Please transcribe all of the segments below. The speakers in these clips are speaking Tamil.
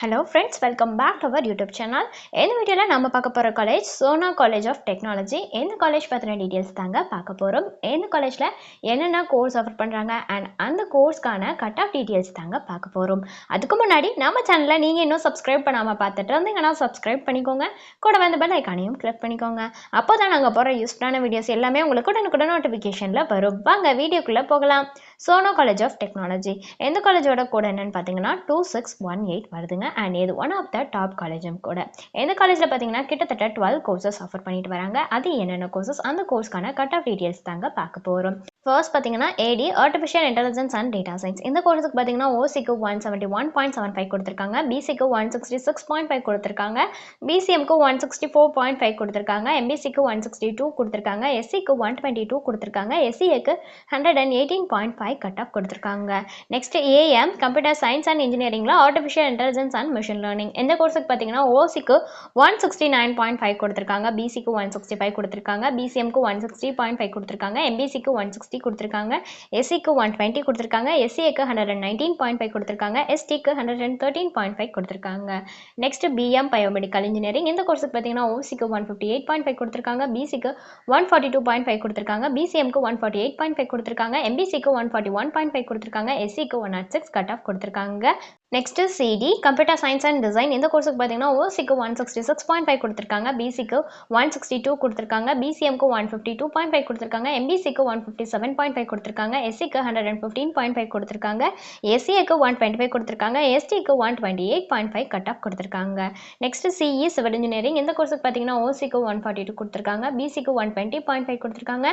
Hello friends welcome back to our YouTube channel இந்த வீடியோவில் நம்ம பார்க்க போகிற college Sona college of technology இந்த காலேஜ் பற்றின டீட்டெயில்ஸ் தாங்க பார்க்க போகிறோம் இந்த காலேஜில் என்னென்ன கோர்ஸ் ஆஃபர் பண்ணுறாங்க அண்ட் அந்த கோர்ஸ்க்கான கட் ஆஃப் டீட்டெயில்ஸ் தாங்க பார்க்க போகிறோம் அதுக்கு முன்னாடி நம்ம சேனலில் நீங்கள் இன்னும் சப்ஸ்கிரைப் பண்ணாமல் பார்த்துட்டு இருந்தீங்கன்னா சப்ஸ்கிரைப் பண்ணிக்கோங்க. கூட வந்து பெல் ஐக்கானையும் கிளிக் பண்ணிக்கோங்க. அப்போ தான் நாங்கள் போகிற யூஸ்ஃபுல்லான வீடியோஸ் எல்லாமே உங்களுக்கு உடனுக்குடன் நோட்டிஃபிகேஷனில் வரும். வாங்க வீடியோக்குள்ளே போகலாம். சோனா காலேஜ் ஆஃப் டெக்னாலஜி எந்த காலேஜோட கூட என்னன்னு பார்த்தீங்கன்னா டூ சிக்ஸ் ஒன் எயிட் வருதுங்க. அண்ட் இது ஒன் ஆஃப் த டாப் காலேஜும் கூட. எந்த காலேஜில் பார்த்தீங்கன்னா கிட்டத்தட்ட டுவெல் கோர்சஸ் ஆஃபர் பண்ணிட்டு வராங்க. அது என்னென்ன கோர்சஸ் அந்த கோர்ஸ்க்கான கட் ஆஃப் டீட்டெயில்ஸ் தாங்க பார்க்க போகிறோம் ஃபர்ஸ்ட் பார்த்தீங்கன்னா AD artificial intelligence and data science இந்த கோர்ஸுக்கு பார்த்தீங்கன்னா ஓசிக்கு one seventy one point seven five கொடுத்துருக்காங்க பிசிக்கு one sixty six point five கொடுத்துருக்காங்க பிசிஎம்க்கு one sixty four point five கொடுத்துருக்காங்க எம்பிசிக்கு ஒன் சிக்ஸ்டி டூ கொடுத்துருக்காங்க எஸ்சிக்கு ஒன் டுவெண்ட்டி டூ கொடுத்துருக்காங்க எஸ்சிஏக்கு hundred and eighteen point five cut off கொடுத்துருக்காங்க next AM computer science and இன்ஜினியரிங்கில் artificial intelligence and machine learning இந்த கோர்ஸுக்கு பார்த்தீங்கன்னா ஓசிக்கு one sixty nine point five கொடுத்துருக்காங்க பிசிக்கு ஒன் சிக்ஸ்டி ஃபைவ் கொடுத்துருக்காங்க பிசிஎம்க்கு ஒன் சிக்ஸ்டி பாயிண்ட் ஃபைவ் கொடுத்துருக்காங்க எம்பிசிக்கு ஒன் சிக்ஸ்டி கொடுத்துருக்காங்க எஸ்சிக்கு ஒன் டுவெண்ட்டி கொடுத்துருக்காங்க எஸ்சிஏக்கு hundred and nineteen point five கொடுத்துருக்காங்க எஸ்டிக்கு hundred and thirteen point five கொடுத்துருக்காங்க நெக்ஸ்ட் பிஎம் பயோமெடிக்கல் இன்ஜினியரிங் இந்த கோர்ஸுக்கு பார்த்தீங்கன்னா ஓசிக்கு one fifty eight point five கொடுத்துருக்காங்க பிசிக்கு one forty two point five கொடுத்துருக்காங்க பிசிஎம்க்கு one forty eight point five கொடுத்துருக்காங்க எம்பிசிக்கு one forty one point five கொடுத்துருக்காங்க எஸ்சிக்கு one nought six cut off கொடுத்துருக்காங்க next CD computer science and design இந்த கோர்ஸுக்கு பார்த்தீங்கன்னா ஓசிக்கு one sixty six point five கொடுத்துருக்காங்க பிசிக்கு ஒன் சிக்ஸ்டி டூ கொடுத்துருக்காங்க பிசிஎம்க்கு one fifty two point five கொடுத்துருக்காங்க எம்பிசிக்கு one fifty seven point five கொடுத்துருக்காங்க எஸ்சிக்கு hundred and fifteen point five கொடுத்துருக்காங்க எஸ்சிஏக்கு ஒன் டுவெண்ட்டி ஃபைவ் கொடுத்துருக்காங்க எஸ்டிக்கு one twenty eight point five cut off கொடுத்துருக்காங்க நெக்ஸ்ட் சிஇ சிவில் இன்ஜினியரிங் இந்த கோர்ஸுக்கு பார்த்தீங்கன்னா ஓசிக்கு ஒன் ஃபார்ட்டி டூ கொடுத்துருக்காங்க பிசிக்கு ஒன் டுவெண்ட்டி பாயிண்ட் ஃபைவ் கொடுத்துருக்காங்க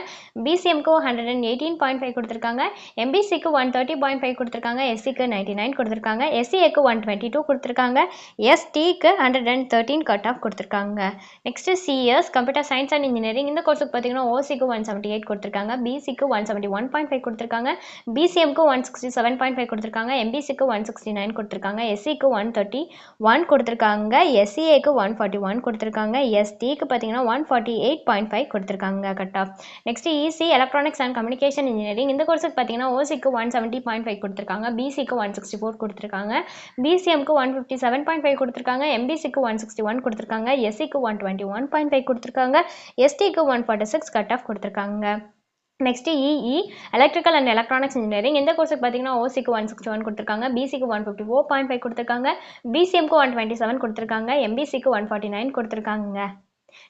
பிசிஎம்க்கு hundred and eighteen point five கொடுத்துருக்காங்க எம்பிசிக்கு ஒன் தேர்ட்டி பாயிண்ட் ஃபைவ் கொடுத்துருக்காங்க எஸ்சிக்கு நைன்ட்டி நைன் கொடுத்துருக்காங்க எஸ்சிஏக்கு ஒன் டுவெண்ட்டி டூ கொடுத்துருக்காங்க எஸ்டிக்கு hundred and thirteen cut off கொடுத்துருக்காங்க next CS computer science and engineering இந்த கோர்ஸுக்கு பார்த்தீங்கன்னா ஓசிக்கு ஒன் செவன்ட்டி எயிட் கொடுத்துருக்காங்க பிசிக்கு one one seventy one point five கொடுத்துருக்காங்க பிசிஎம்க்கு one sixty seven point five கொடுத்துருக்காங்க எம்பிசிக்கு ஒன் சிக்ஸ்டி நைன் கொடுத்துருக்காங்க எஸ்சிக்கு ஒன் தேர்ட்டி ஒன் கொடுத்துருக்காங்க எஸ்சிஏக்கு ஒன் ஃபார்ட்டி ஒன் கொடுத்துருக்காங்க எஸ்டிக்கு பார்த்தீங்கன்னா one forty eight point five கொடுத்துருக்காங்க cut off next EC electronics and communication engineering இந்த கோர்ஸுக்கு பார்த்தீங்கன்னா ஓசிக்கு ஒன் செவன்ட்டி பாயிண்ட் ஃபைவ் கொடுத்துருக்காங்க பிசிக்கு ஒன் சிக்ஸ்டி ஃபோர் கொடுத்துருக்காங்க பிசிஎம்க்கு one fifty seven point five கொடுத்துருக்காங்க எம்பிசிக்கு ஒன் சிக்ஸ்டி ஒன் கொடுத்துருக்காங்க எஸ்சிக்கு one twenty one point five கொடுத்துருக்காங்க எஸ்டிக்கு one forty six cut off கொடுத்துருக்காங்க next EE electrical and electronics engineering இந்த கோர்ஸுக்கு பார்த்தீங்கன்னா ஓசிக்கு ஒன் சிக்ஸ்டி ஒன் கொடுத்துருக்காங்க பிசிக்கு one fifty four point five கொடுத்துருக்காங்க பிசிஎம்க்கு ஒன் டுவெண்ட்டி செவன் கொடுத்துருக்காங்க எம்பிசிக்கு ஒன் ஃபார்ட்டி நைன் கொடுத்துருக்காங்க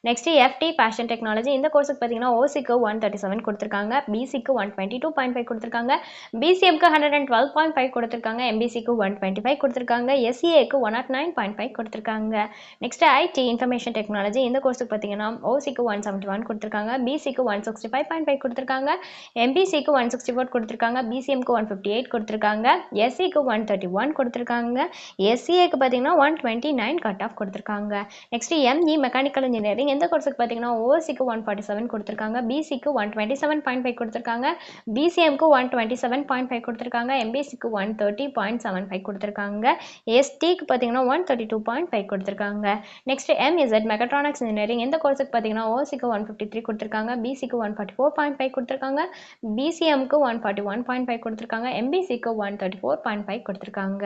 நெக்ஸ்ட் எஃப்டி ஃபேஷன் டெக்னாலஜி இந்த கோர்ஸுக்கு பார்த்தீங்கன்னா ஓசிக்கு ஒன் தேர்ட்டி செவன் கொடுத்துருக்காங்க பிசிக்கு one twenty two point five கொடுத்துருக்காங்க பிசிஎம்க்கு hundred and twelve point five கொடுத்துருக்காங்க எம்பிசிக்கு ஒன் டுவெண்ட்டி ஃபைவ் கொடுத்துருக்காங்க எஸ்சிஏக்கு one nought nine point five கொடுத்துருக்காங்க நெக்ஸ்ட் ஐடி இன்ஃபர்மேஷன் டெக்னாலஜி இந்த கோர்ஸுக்கு பார்த்தீங்கன்னா ஓசிக்கு ஒன் செவன்ட்டி ஒன் கொடுத்துருக்காங்க பிசிக்கு one sixty five point five கொடுத்துருக்காங்க எம்பிசிக்கு ஒன் சிக்ஸ்டி ஃபோர் கொடுத்துருக்காங்க பிசிஎம்க்கு ஒன் ஃபிஃப்டி எயிட் கொடுத்துருக்காங்க எஸ்சிக்கு ஒன் தேர்ட்டி ஒன் கொடுத்துருக்காங்க எஸ்சிஏக்கு பார்த்தீங்கன்னா one twenty nine cut off கொடுத்துருக்காங்க நெக்ஸ்ட் எம்இ மெக்கானிக்கல் இன்ஜினியரிங் இந்த கோர்ஸுக்கு பார்த்தீங்கன்னா ஓசிக்கு ஒன் ஃபார்ட்டி செவன் கொடுத்துருக்காங்க. பிசிக்கு one twenty seven point five கொடுத்துருக்காங்க. பிசிஎம்க்கு one twenty seven point five கொடுத்துருக்காங்க. எம்பிசிக்கு one thirty point seven five கொடுத்துருக்காங்க. எஸ்டிக்கு பார்த்தீங்கன்னா one thirty two point five கொடுத்துருக்காங்க. நெக்ஸ்ட் எம்இசட் மெக்கட்ரானிக்ஸ் இன்ஜினியரிங் இந்த கோர்ஸுக்கு பார்த்தீங்கன்னா ஓசிக்கு ஒன் ஃபிஃப்டி த்ரீ கொடுத்துருக்காங்க. பிசிக்கு one forty four point five கொடுத்துருக்காங்க. பிசிஎம்க்கு one forty one point five கொடுத்துருக்காங்க. எம்பிசிக்கு one thirty four point five கொடுத்துருக்காங்க.